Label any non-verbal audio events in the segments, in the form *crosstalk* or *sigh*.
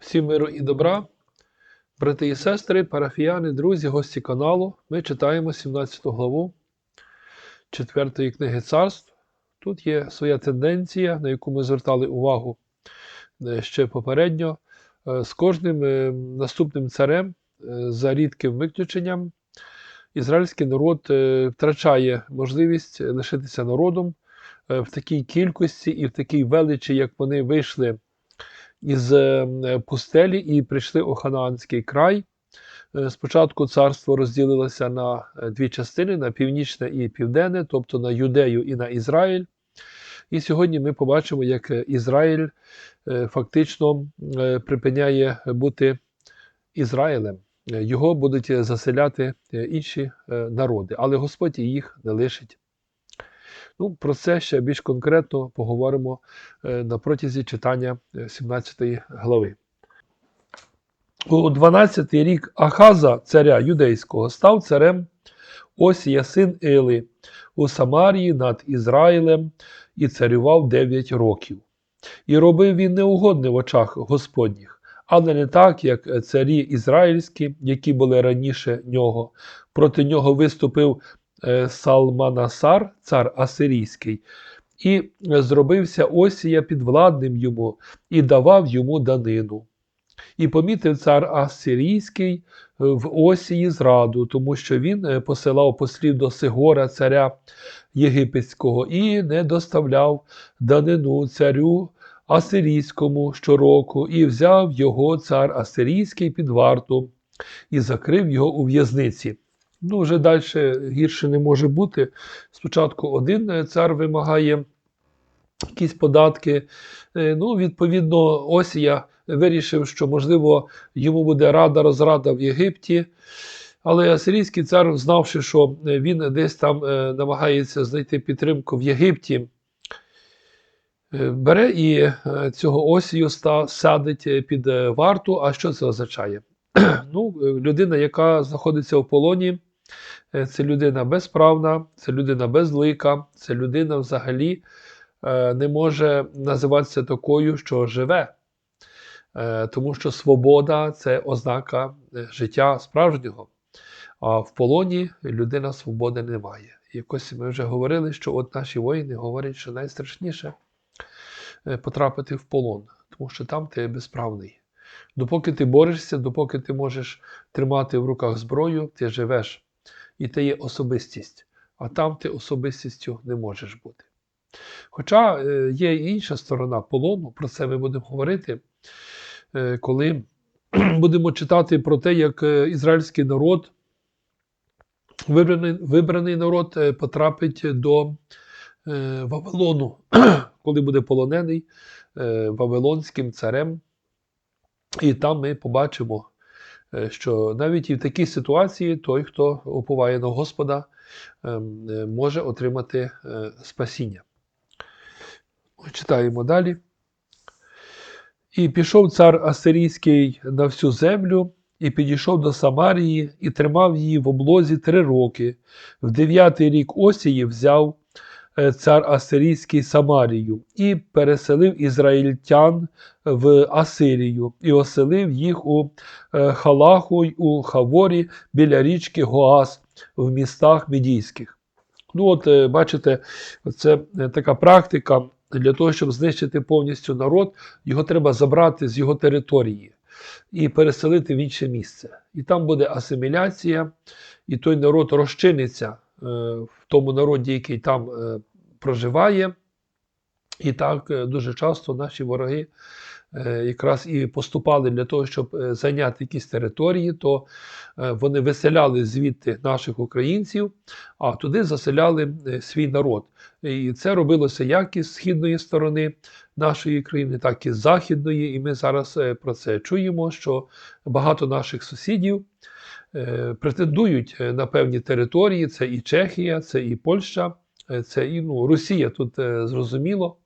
Всім миру і добра. Брати і сестри, парафіяни, друзі, гості каналу. Ми читаємо 17 главу 4 книги царств. Тут є своя тенденція, на яку ми звертали увагу е, ще попередньо. Е, З кожним е, наступним царем, за рідким виключенням, ізраїльський народ втрачає можливість лишитися народом в такій кількості і в такій величі, як вони вийшли із е, пустелі і прийшли у Ханаанський край. Е, Спочатку царство розділилося на е, дві частини: на північне і південне, тобто на Юдею і на Ізраїль. І сьогодні ми побачимо, як е, Ізраїль е, фактично е, припиняє бути Ізраїлем. Е, Його будуть е, заселяти е, інші е, народи, але Господь їх не лишить. Ну, про це ще більш конкретно поговоримо е, на протязі читання е, 17 глави. У 12 рік Ахаза, царя юдейського, став царем Осія, син Іли, у Самарії над Ізраїлем і царював 9 років. І робив він неугодне в очах Господніх, але не так, як царі ізраїльські, які були раніше нього. Проти нього виступив е, Салманасар, цар Асирійський, і е, зробився Осія підвладним йому і давав йому данину. І помітив цар Асирійський е, в Осії зраду, тому що він е, посилав послів до Сигора, царя Єгипетського, і не доставляв данину царю Асирійському щороку, і взяв його цар Асирійський під варту і закрив його у в'язниці. Ну, вже далі гірше не може бути. Спочатку один е, цар вимагає якісь податки. Е, Ну, відповідно, Осія вирішив, що, можливо, йому буде рада розрада в Єгипті. Але асирійський цар, знавши, що е, він десь там намагається знайти підтримку в Єгипті, бере і цього Осію садить під варту. А що це означає? *clears throat* ну, людина, яка знаходиться в полоні, це людина безправна, це людина безлика, це людина взагалі е, не може називатися такою, що живе. Е, Тому що свобода це ознака е, життя справжнього. А в полоні людина свободи не має. Якось ми вже говорили, що от наші воїни говорять, що найстрашніше е, потрапити в полон, тому що там ти безправний. Допоки ти борешся, допоки ти можеш тримати в руках зброю, ти живеш. І ти є особистість, а там ти особистістю не можеш бути. Хоча е, є і інша сторона полону, про це ми будемо говорити, е, коли *clears throat* будемо читати про те, як е, ізраїльський народ, вибраний, вибраний народ, потрапить до Вавилону, *clears throat* коли буде полонений Вавилонським царем. І там ми побачимо, що навіть і в такій ситуації той, хто уповає на Господа, ем, е, може отримати е, спасіння. Читаємо далі. І пішов цар Асирійський на всю землю, і підійшов до Самарії, і тримав її в облозі три роки. В дев'ятий рік Осії взяв е, цар Асирійський Самарію і переселив ізраїльтян в Асирію, і оселив їх у е, Халаху й у Хаворі біля річки Гоас в містах Медійських. Ну, от е, бачите, це е, така практика для того, щоб знищити повністю народ, його треба забрати з його території і переселити в інше місце. І там буде асиміляція, і той народ розчиниться е, в тому народі, який там е, проживає. І так е, дуже часто наші вороги е, якраз і поступали для того, щоб е, зайняти якісь території, то е, вони виселяли звідти наших українців, а туди заселяли е, свій народ. І це робилося як із східної сторони нашої країни, так і з західної. І ми зараз е, про це чуємо, що багато наших сусідів е, претендують е, на певні території. Це і Чехія, це і Польща, е, це і ну, Росія тут е, зрозуміло.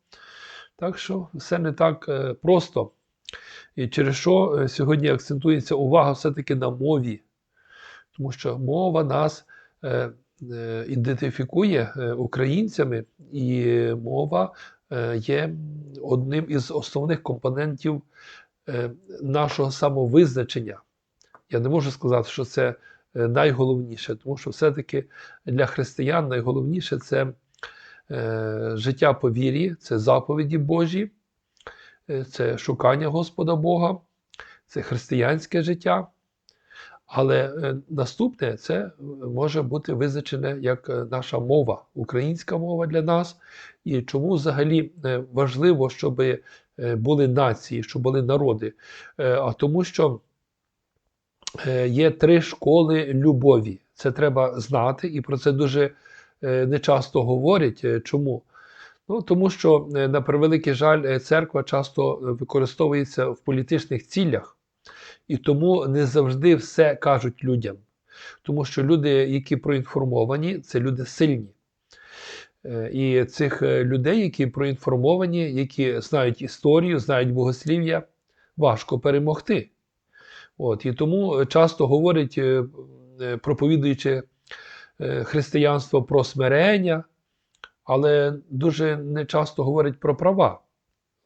Так що все не так е, просто. І через що е, сьогодні акцентується увага все-таки на мові, тому що мова нас е, е, ідентифікує е, українцями, і мова е, є одним із основних компонентів е, нашого самовизначення. Я не можу сказати, що це е, найголовніше, тому що все-таки для християн найголовніше це е, життя по вірі, це заповіді Божі, е, це шукання Господа Бога, це християнське життя. Але наступне це може бути визначене як наша мова, українська мова для нас. І чому взагалі важливо, щоб були нації, щоб були народи? А тому, що є три школи любові. Це треба знати, і про це дуже е, нечасто говорять. Е, Чому? Ну, тому що, е, на превеликий жаль, е, церква часто е, використовується в політичних цілях, і тому не завжди все кажуть людям. Тому що люди, які проінформовані, це люди сильні. Е, І цих е, людей, які проінформовані, які знають історію, знають богослів'я, важко перемогти. От, і тому е, часто говорять, е, е, проповідуючи християнство про смирення, але дуже не часто говорять про права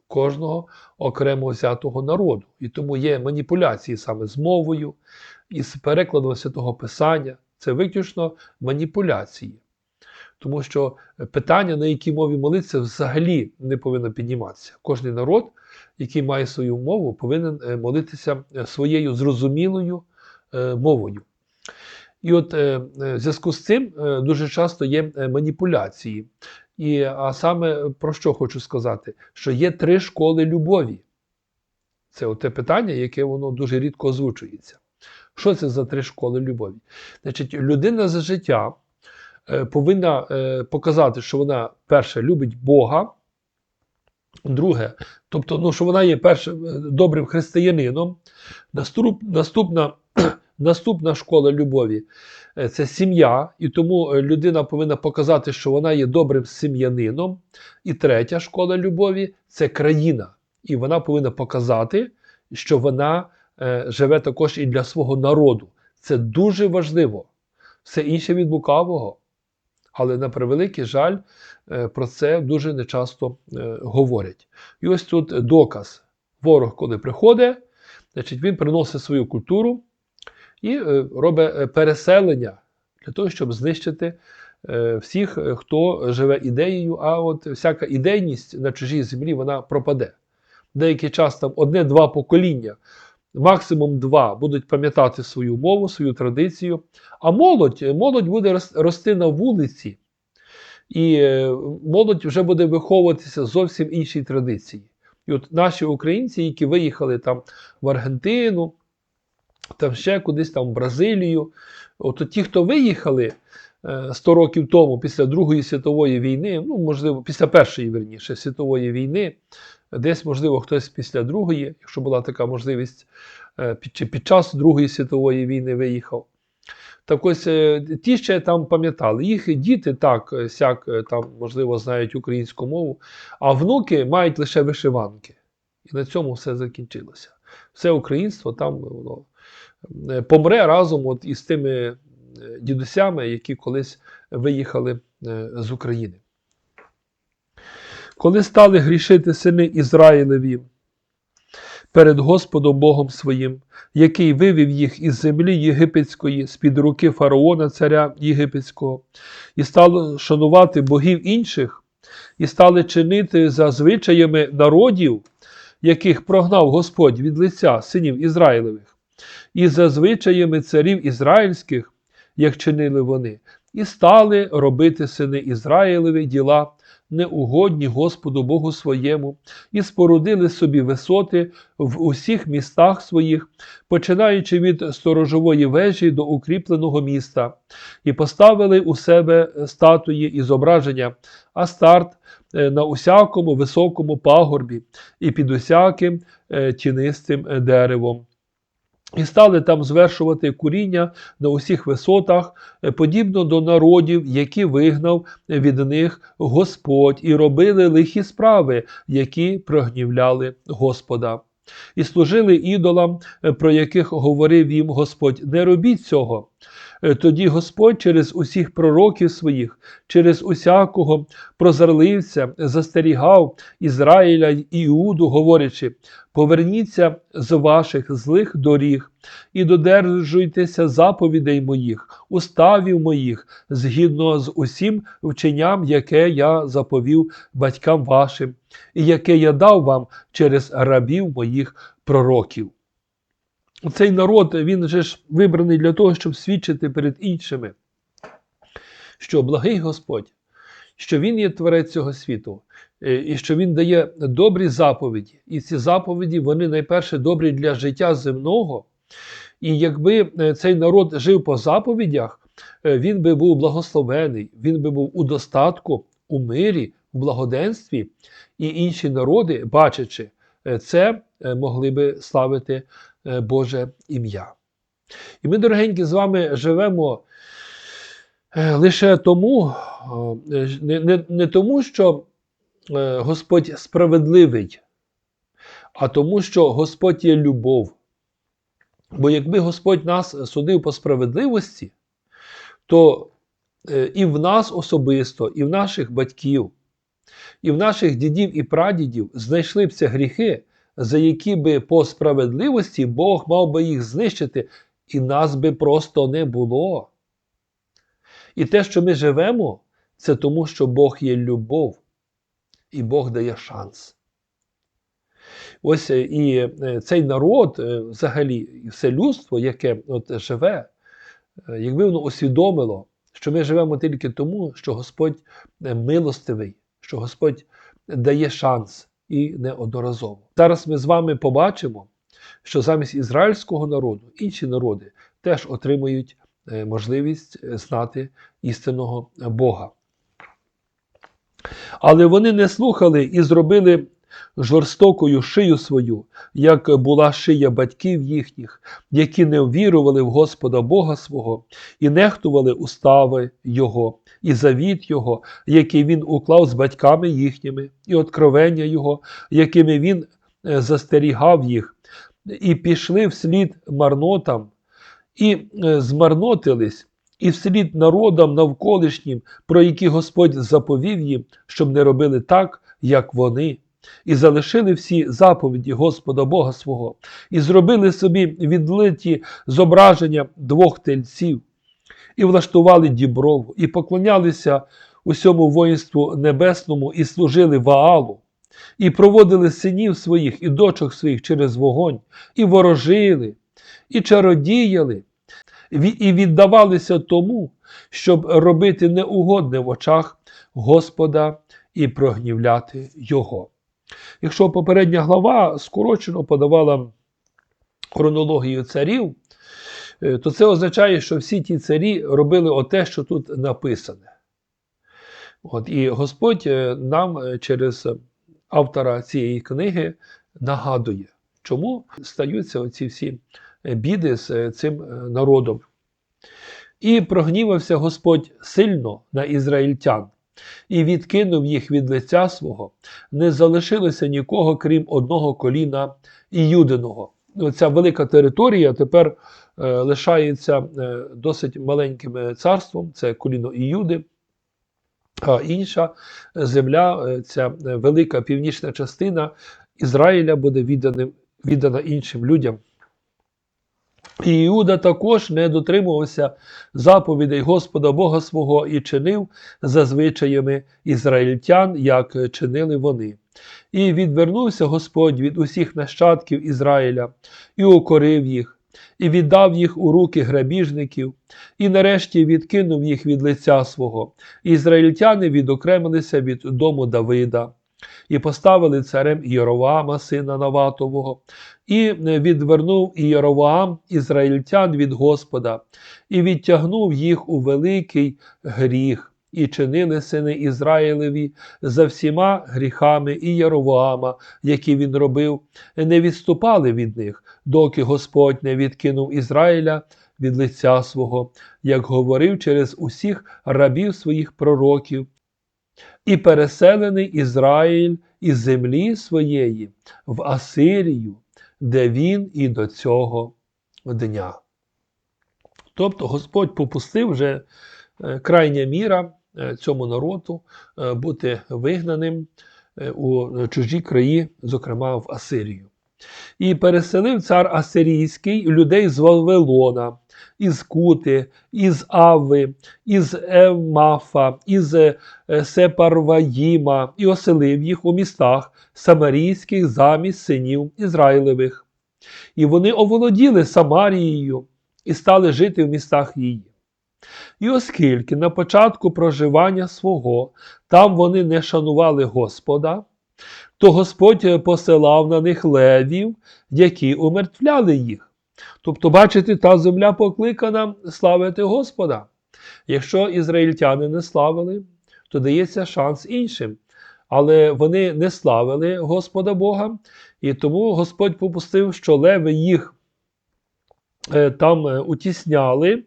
кожного окремо взятого народу. І тому є маніпуляції саме з мовою і з перекладом святого Писання. Це виключно маніпуляції. Тому що питання, на якій мові молитися, взагалі не повинно підніматися. Кожний народ, який має свою мову, повинен е, молитися е, своєю зрозумілою е, мовою. І от в зв'язку з цим дуже часто є маніпуляції. І, а саме про що хочу сказати? Що є три школи любові. Це те питання, яке воно дуже рідко озвучується. Що це за три школи любові? Значить, людина за життя повинна показати, що вона перше любить Бога. Друге, тобто, ну, що вона є першим е, добрим християнином. Наступ, наступна, *clears throat* наступна школа любові е, це сім'я, і тому е, людина повинна показати, що вона є добрим сім'янином. І третя школа любові це країна. І вона повинна показати, що вона е, живе також і для свого народу. Це дуже важливо. Все інше від лукавого. Але на превеликий жаль, е, про це дуже нечасто е, говорять. І ось тут доказ. Ворог, коли приходить, значить, він приносить свою культуру і е, робить переселення для того, щоб знищити всіх, хто живе ідеєю, а от всяка ідейність на чужій землі вона пропаде. Деякий час там одне-два покоління, максимум два, будуть пам'ятати свою мову, свою традицію. А молодь, молодь буде рости на вулиці, і е, молодь вже буде виховуватися зовсім іншій традиції. І от наші українці, які виїхали там в Аргентину, там ще кудись там в Бразилію, от ті, хто виїхали 100 років тому, після Другої світової війни, ну, можливо, після Першої верніше світової війни, десь, можливо, хтось після Другої, якщо була така можливість, е, під, чи під час Другої світової війни виїхав. Так ось е, ті ще там пам'ятали. Їх діти так, е, сяк, е, там, можливо, знають українську мову, а внуки мають лише вишиванки. І на цьому все закінчилося. Все українство там воно е, помре разом от із тими е, дідусями, які колись виїхали е, з України. Коли стали грішити сини Ізраїлеві перед Господом Богом своїм, який вивів їх із землі єгипетської з-під руки фараона, царя єгипетського, і стали шанувати богів інших, і стали чинити за звичаями народів, яких прогнав Господь від лиця синів Ізраїлевих, і за звичаями царів ізраїльських, як чинили вони, і стали робити сини Ізраїлеві діла неугодні Господу Богу своєму, і спорудили собі висоти в усіх містах своїх, починаючи від сторожової вежі до укріпленого міста, і поставили у себе статуї і зображення, а старт е, на усякому високому пагорбі і під усяким е, тінистим деревом. І стали там звершувати куріння на усіх висотах, е, подібно до народів, які вигнав від них Господь, і робили лихі справи, які прогнівляли Господа. І служили ідолам, е, про яких говорив їм Господь: не робіть цього. Е, Тоді Господь через усіх пророків своїх, через усякого прозорливця застерігав Ізраїля й Іуду, говорячи: поверніться з ваших злих доріг і додержуйтеся заповідей моїх, уставів моїх, згідно з усім вченням, яке я заповів батькам вашим, і яке я дав вам через рабів моїх пророків. Цей народ він же ж вибраний для того, щоб свідчити перед іншими, що благий Господь, що Він є творець цього світу, е, і що Він дає добрі заповіді. І ці заповіді вони найперше добрі для життя земного. І якби е, цей народ жив по заповідях, е, він би був благословений, він би був у достатку, у мирі, в благоденстві, і інші народи, бачачи це, могли би славити Боже ім'я. І ми, дорогенькі, з вами живемо е, лише тому, е, не, не, не тому, що е, Господь справедливий, а тому, що Господь є любов. Бо якби Господь нас судив по справедливості, то е, і в нас особисто, і в наших батьків, і в наших дідів і прадідів знайшли б ці гріхи, за які би по справедливості Бог мав би їх знищити, і нас би просто не було. І те, що ми живемо, це тому, що Бог є любов, і Бог дає шанс. Ось е, і е, цей народ, е, взагалі, все людство, яке от живе, якби воно усвідомило, що ми живемо тільки тому, що Господь милостивий, що Господь дає шанс і неодноразово. Зараз ми з вами побачимо, що замість ізраїльського народу інші народи теж отримують е, можливість е, знати істинного Бога. Але вони не слухали і зробили жорстокою шию свою, як була шия батьків їхніх, які не ввірували в Господа Бога свого і нехтували устави Його, і завіт Його, який він уклав з батьками їхніми, і откровення Його, якими він е, застерігав їх, і пішли вслід марнотам, і е, змарнотились, і вслід народам навколишнім, про які Господь заповів їм, щоб не робили так, як вони, і залишили всі заповіді Господа Бога свого, і зробили собі відлиті зображення двох тельців, і влаштували діброву, і поклонялися усьому воїнству небесному, і служили Ваалу, і проводили синів своїх і дочок своїх через вогонь, і ворожили, і чародіяли, і віддавалися тому, щоб робити неугодне в очах Господа і прогнівляти Його. Якщо попередня глава скорочено подавала хронологію царів, е, то це означає, що всі ті царі робили оте, що тут написане. От, і Господь е, нам е, через автора цієї книги нагадує, чому стаються оці всі біди з цим народом. І прогнівався Господь сильно на ізраїльтян, і відкинув їх від лиця свого, не залишилося нікого, крім одного коліна Іюдиного. Ця велика територія тепер е, лишається е, досить маленьким е, царством, це коліно Іюди. А інша земля, е, ця е, велика північна частина Ізраїля буде відданим, віддана іншим людям. І Іуда також не дотримувався заповідей Господа Бога свого і чинив за звичаями ізраїльтян, як чинили вони. І відвернувся Господь від усіх нащадків Ізраїля, і укорив їх, і віддав їх у руки грабіжників, і нарешті відкинув їх від лиця свого. Ізраїльтяни відокремилися від дому Давида. І поставили царем Єроваама, сина Наватового, і відвернув Єроваам ізраїльтян від Господа, і відтягнув їх у великий гріх, і чинили сини Ізраїлеві за всіма гріхами і Єровоама, які він робив, не відступали від них, доки Господь не відкинув Ізраїля від лиця свого, як говорив через усіх рабів своїх пророків. І переселений Ізраїль із землі своєї в Асирію, де він і до цього дня. Тобто Господь попустив вже е, крайня міра е, цьому народу е, бути вигнаним у чужі краї, зокрема в Асирію. І переселив цар Асирійський людей з Вавилона, із Кути, із Ави, із Евмафа, із е, Сепарваїма, і оселив їх у містах самарійських замість синів Ізраїлевих. І вони оволоділи Самарією і стали жити в містах її. І оскільки на початку проживання свого там вони не шанували Господа, то Господь посилав на них левів, які умертвляли їх. Тобто, бачите, та земля покликана славити Господа. Якщо ізраїльтяни не славили, то дається шанс іншим. Але вони не славили Господа Бога, і тому Господь попустив, що леви їх е, там е, утісняли,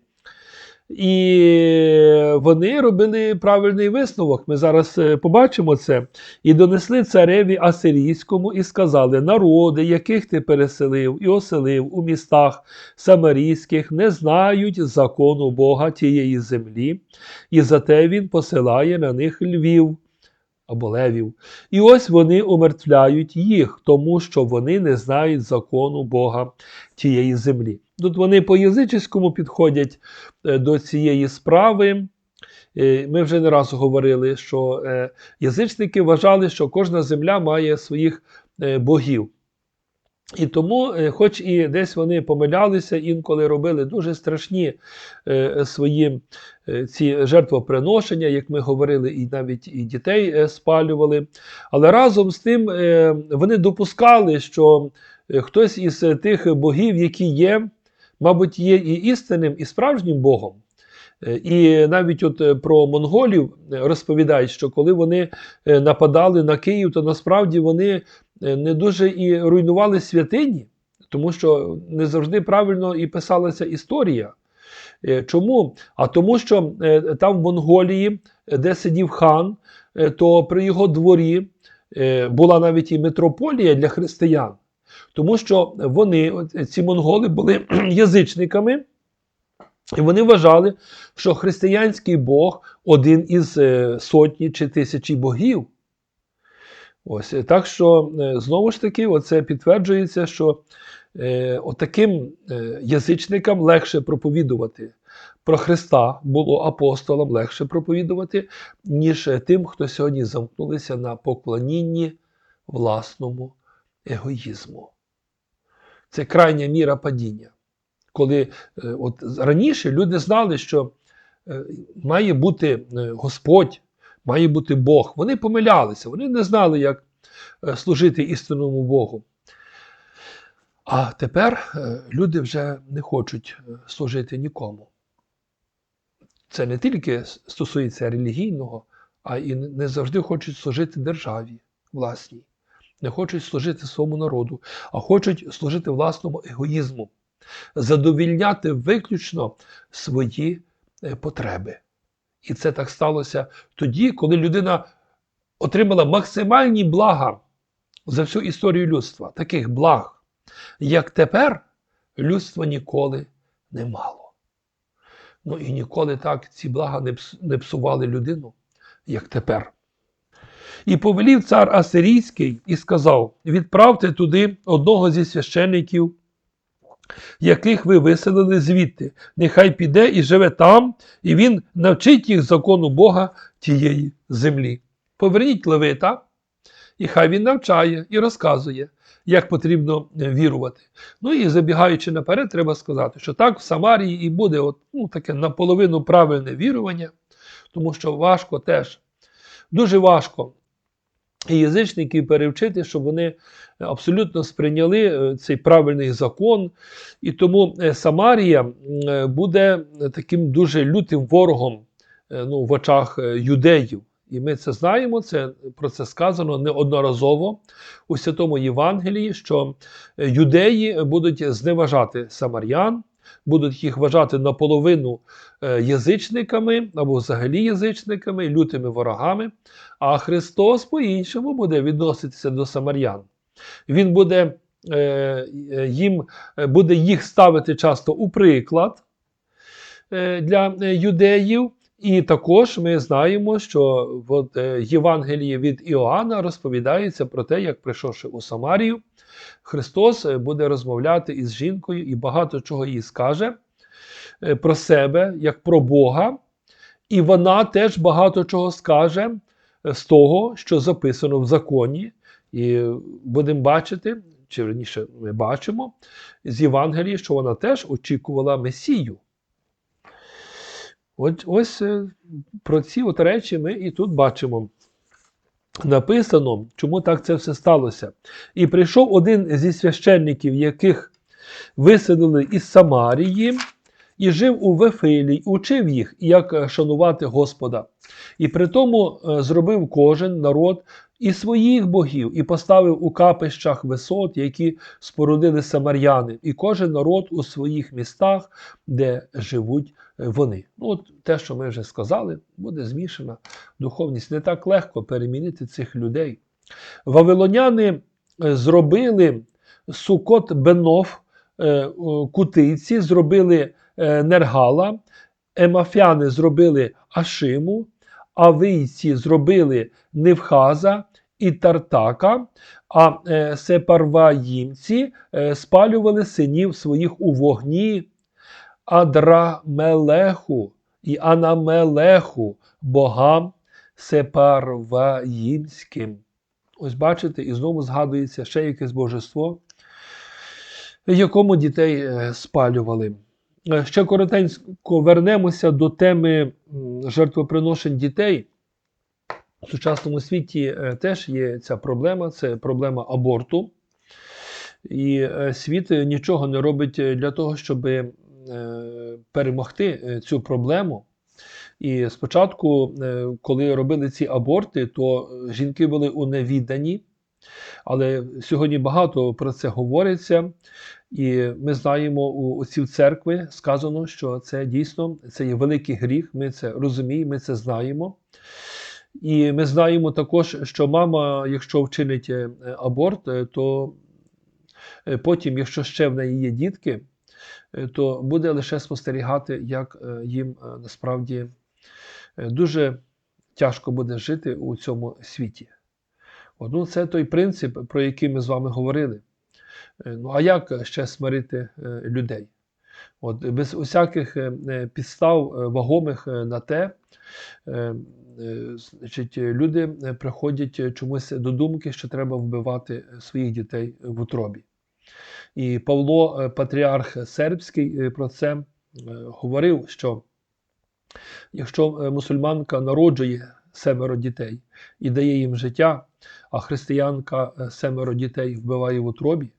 і вони робили правильний висновок. Ми зараз е, побачимо це. І донесли цареві Асирійському і сказали: народи, яких ти переселив і оселив у містах самарійських, не знають закону Бога тієї землі, і зате він посилає на них львів. Або левів. І ось вони умертвляють їх, тому що вони не знають закону Бога тієї землі. Тут вони по язичському підходять е, до цієї справи. Е, Ми вже не раз говорили, що е, язичники вважали, що кожна земля має своїх богів. І тому, хоч і десь вони помилялися, інколи робили дуже страшні свої ці жертвоприношення, як ми говорили, і навіть і дітей спалювали. Але разом з тим вони допускали, що хтось із тих богів, які є, мабуть, є і істинним, і справжнім Богом. Е, І навіть от е, про монголів е, розповідають, що коли вони нападали на Київ, то насправді вони не дуже і руйнували святині, тому що не завжди правильно і писалася історія. Чому? А тому, що там в Монголії, де сидів хан, то при його дворі була навіть і митрополія для християн, тому що вони, ці монголи, були *clears throat* язичниками. І вони вважали, що християнський Бог один із е, сотні чи тисячі богів. Ось е, так що е, знову ж таки, оце підтверджується, що е, отаким язичникам легше проповідувати. Про Христа було апостолам легше проповідувати, ніж тим, хто сьогодні замкнулися на поклонінні власному егоїзму. Це крайня міра падіння. Коли е, от раніше люди знали, що е, має бути е, Господь, має бути Бог. Вони помилялися, вони не знали, як служити істинному Богу. А тепер люди вже не хочуть служити нікому. Це не тільки стосується релігійного, а і не завжди хочуть служити державі власній, не хочуть служити своєму народу, а хочуть служити власному егоїзму, задовільняти виключно свої е, потреби. І це так сталося тоді, коли людина отримала максимальні блага за всю історію людства, таких благ, як тепер людство ніколи не мало. Ну і ніколи так ці блага не псували людину, як тепер. І повелів цар Асирійський і сказав: відправте туди одного зі священиків, яких ви виселили звідти. Нехай піде і живе там, і він навчить їх закону Бога тієї землі. Поверніть Левита, і хай він навчає і розказує, як потрібно е, вірувати. Ну і забігаючи наперед, треба сказати, що так в Самарії і буде от, ну, таке наполовину правильне вірування, тому що важко теж, дуже важко і язичників перевчити, щоб вони абсолютно сприйняли е, цей правильний закон. І тому е, Самарія е, буде таким дуже лютим ворогом е, ну, в очах е, юдеїв. І ми це знаємо, це про це сказано неодноразово у Святому Євангелії, що е, юдеї будуть зневажати самарян, будуть їх вважати наполовину е, язичниками або взагалі язичниками, лютими ворогами. А Христос по-іншому буде відноситися до самарян. Він буде е, їм е, буде їх ставити часто у приклад. для юдеїв. І також ми знаємо, що в Євангелії від Іоанна розповідається про те, як прийшовши у Самарію, Христос е, буде розмовляти із жінкою і багато чого їй скаже е, про себе, як про Бога. І вона теж багато чого скаже е, з того, що записано в законі. І будемо бачити, чи раніше ми бачимо з Євангелії, що вона теж очікувала Месію. От, ось про ці от речі ми і тут бачимо. Написано, чому так це все сталося. І прийшов один зі священників, яких виселили із Самарії, і жив у Вефилі, учив їх, як шанувати Господа. І при тому е, зробив кожен народ і своїх богів, і поставив у капищах висот, які спорудили самаряни, і кожен народ у своїх містах, де живуть вони. Ну, от те, що ми вже сказали, буде змішана духовність. Не так легко перемінити цих людей. Вавилоняни е, зробили сукот Бенов, е, о, кутиці, зробили е, Нергала, емафяни зробили Ашиму, авийці зробили Невхаза і Тартака, а е, сепарваїмці е, спалювали синів своїх у вогні Адрамелеху і Анамелеху, богам сепарваїмським. Ось бачите, і знову згадується ще якесь божество, якому дітей е, спалювали. Е, Ще коротенько вернемося до теми жертвоприношень дітей. В сучасному світі е, теж є ця проблема, це проблема аборту. І світ нічого не робить для того, щоб перемогти е, цю проблему. І спочатку, е, коли робили ці аборти, то е, жінки були у невіданні. Але сьогодні багато про це говориться, і ми знаємо у отців церкви сказано, що це дійсно це є великий гріх. Ми це розуміємо, ми це знаємо. І ми знаємо також, що мама, якщо вчинить е, аборт, е, то е, потім, якщо ще в неї є дітки, е, то буде лише спостерігати, як е, їм е, насправді е, дуже тяжко буде жити у цьому світі. От, ну, це той принцип, про який ми з вами говорили. Е, Ну, а як ще смирити е, людей? От, без усяких е, е, підстав е, вагомих е, на те, е, е, значить, е, люди е, приходять е, чомусь до думки, що треба вбивати е, своїх дітей в утробі. І Павло, е, патріарх сербський, е, про це е, говорив, що якщо мусульманка народжує семеро дітей і дає їм життя, а християнка семеро дітей вбиває в утробі,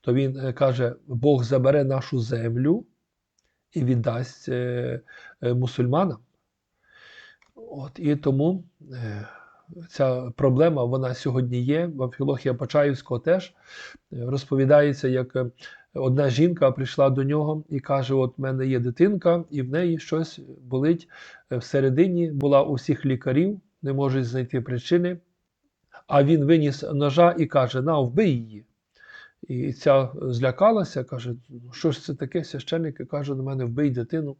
то він каже: Бог забере нашу землю і віддасть мусульманам. От, і тому ця проблема вона сьогодні є. В Амфілохія Почаївського теж е, розповідається, як е, одна жінка прийшла до нього і каже: От в мене є дитинка, і в неї щось болить е, всередині, була у всіх лікарів, не можуть знайти причини. А він виніс ножа і каже: На, вбий її. І ця злякалася, каже: «Ну, що ж це таке? Священник каже до мене, вбий дитину.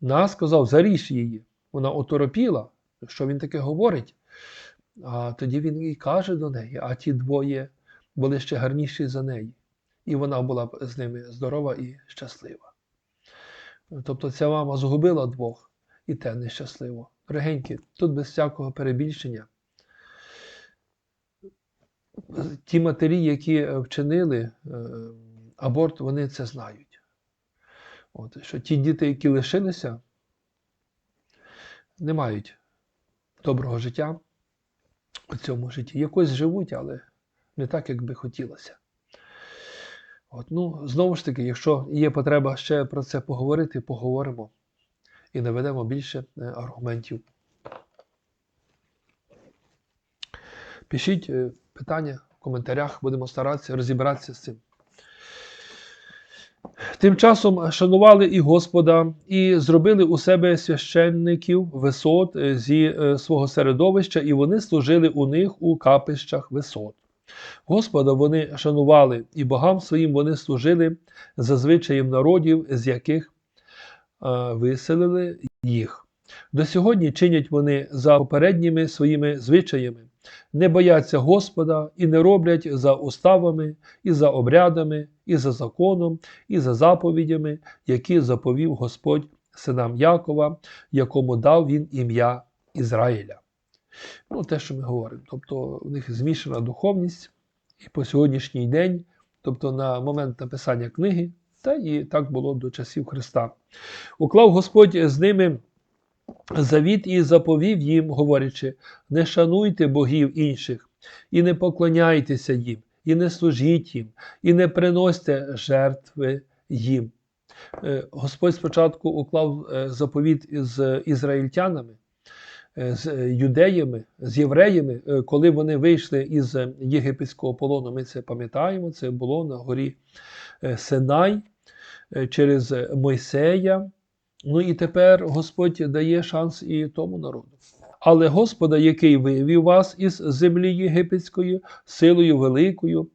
На сказав, заріж її. Вона оторопіла, що він таке говорить. А тоді він і каже до неї, а ті двоє були ще гарніші за неї. І вона була б з ними здорова і щаслива. Тобто ця мама згубила двох, і те нещасливо. Дорогенькі, тут без всякого перебільшення. Ті матері, які е, вчинили е, аборт, вони це знають. От, що ті діти, які лишилися, не мають доброго життя у цьому житті. Якось живуть, але не так, як би хотілося. От, ну, знову ж таки, якщо є потреба ще про це поговорити, поговоримо і наведемо більше е, аргументів. Пишіть е, питання в коментарях, будемо старатися розібратися з цим. Тим часом шанували і Господа, і зробили у себе священників висот е, зі е, свого середовища, і вони служили у них у капищах висот. Господа вони шанували, і богам своїм вони служили за звичаєм народів, з яких виселили їх. До сьогодні чинять вони за попередніми своїми звичаями, не бояться Господа і не роблять за уставами, і за обрядами, і за законом, і за заповідями, які заповів Господь синам Якова, якому дав він ім'я Ізраїля. Ну, те, що ми говоримо. Тобто у них змішана духовність і по сьогоднішній день, тобто на момент написання книги, та і так було до часів Христа. Уклав Господь з ними завіт і заповів їм, говорячи: не шануйте богів інших, і не поклоняйтеся їм, і не служіть їм, і не приносьте жертви їм. Е, Господь спочатку уклав е, заповіт з ізраїльтянами, е, з юдеями, з євреями, коли вони вийшли із єгипетського полону. Ми це пам'ятаємо, це було на горі Синай через Мойсея. Ну і тепер Господь дає шанс і тому народу. Але Господа, який вивів вас із землі єгипетської, силою великою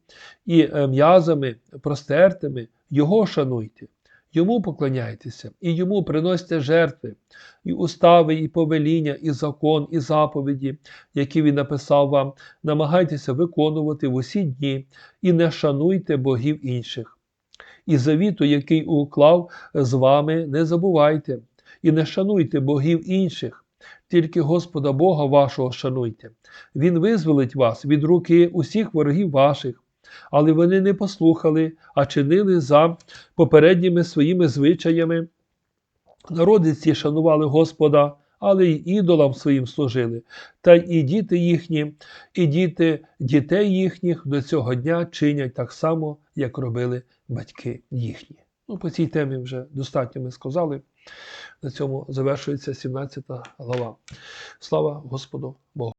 і е, м'язами простертими, Його шануйте, йому поклоняйтеся, і йому приносьте жертви, і устави, і повеління, і закон, і заповіді, які він написав вам, намагайтеся виконувати в усі дні, і не шануйте богів інших. І завіту, який уклав з вами, не забувайте, і не шануйте богів інших, тільки Господа Бога вашого шануйте. Він визволить вас від руки усіх ворогів ваших, але вони не послухали, а чинили за попередніми своїми звичаями. Народи ці шанували Господа, але й ідолам своїм служили, та і діти їхні, і діти дітей їхніх до цього дня чинять так само, як робили батьки їхні. Ну, по цій темі вже достатньо ми сказали. На цьому завершується 17 глава. Слава Господу Богу!